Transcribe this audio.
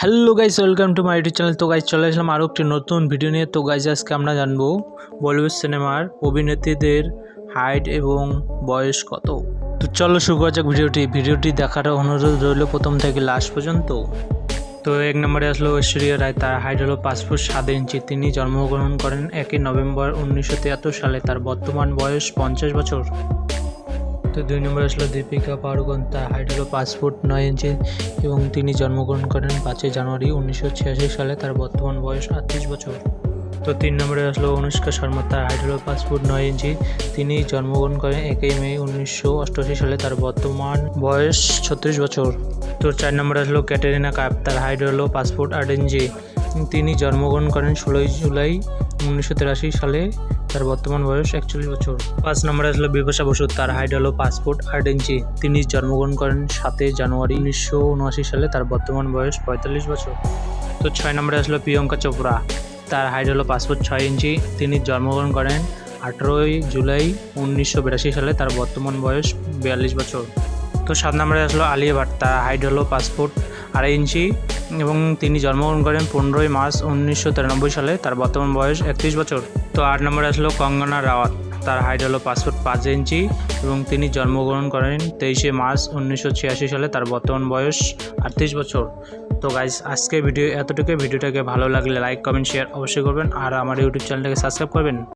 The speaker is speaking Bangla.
Hello guys welcome to my YouTube channel তো গাইজ চলে আসলাম আরও একটি নতুন ভিডিও নিয়ে। তো গাইজ আজকে আমরা জানব বলিউড সিনেমার অভিনেত্রীদের হাইট এবং বয়স কত। তো চলো শুরু করা যাক ভিডিওটি ভিডিওটি দেখার অনুরোধ রইল প্রথম থেকে লাস্ট পর্যন্ত। তো এক নম্বরে আসলো ঐশ্বরিয়া রায়। তার হাইট হলো পাঁচ ফুট সাত ইঞ্চি তিনি জন্মগ্রহণ করেন একই নভেম্বর উনিশশো তিয়াত্তর সালে। তার বর্তমান বয়স পঞ্চাশ বছর। তো দুই নম্বরে আসলো দীপিকা পাড়ুকোন, তার হাইট হলো পাঁচ ফুট নয় ইঞ্চি এবং তিনি জন্মগ্রহণ করেন পাঁচই জানুয়ারি উনিশশো ছিয়াশি সালে, তার বর্তমান বয়স আটত্রিশ বছর। তো তিন নম্বরে আসলো অনুষ্কা শর্মা, তার হাইট হলো পাঁচ ফুট নয় ইঞ্চি। তিনি জন্মগ্রহণ করেন একই মে উনিশশো অষ্টআশি সালে, তার বর্তমান বয়স ছত্রিশ বছর। তো চার নম্বরে আসলো ক্যাটেরিনা কাপ, তার হাইট হলো পাঁচ ফুট আট ইঞ্চি। তিনি জন্মগ্রহণ করেন ষোলোই জুলাই উনিশশো তিরাশি সালে। তার বর্তমান বয়স একচল্লিশ বছর। পাঁচ নম্বরে আসলো বিপাশা বসু, তার হাইট হলো ফুট আট ইঞ্চি। তিনি জন্মগ্রহণ করেন সাতই জানুয়ারি উনিশশো উনআশি সালে, তার বর্তমান বয়স পঁয়তাল্লিশ বছর। তো ছয় নম্বরে আসলো প্রিয়ঙ্কা চোপড়া, তার হাইট হলো ফুট ছয় ইঞ্চি। তিনি জন্মগ্রহণ করেন আঠেরোই জুলাই উনিশশো বিরাশি সালে, তার বর্তমান বয়স বিয়াল্লিশ বছর। তো সাত নম্বরে আসলো আলিয়া ভাট, তার হাইট হলো ফুট আড়াই ইঞ্চি। এবং তিনি জন্মগ্রহণ করেন পনেরোই মার্চ উনিশশো তিরানব্বই সালে। তার বর্তমান বয়স একত্রিশ বছর। তো আট নম্বরে আসলো কঙ্গনা রাওয়াত। তার হাইট হলো পাসপোর্ট পাঁচ ইঞ্চি এবং তিনি জন্মগ্রহণ করেন তেইশে মার্চ উনিশশো ছিয়াশি সালে। তার বর্তমান বয়স আটত্রিশ বছর। তো গাইজ আজকে ভিডিও এতটুকু ভিডিওটাকে ভালো লাগলে লাইক কমেন্ট শেয়ার অবশ্যই করবেন। আর আমার ইউটিউব চ্যানেলটাকে সাবস্ক্রাইব করবেন।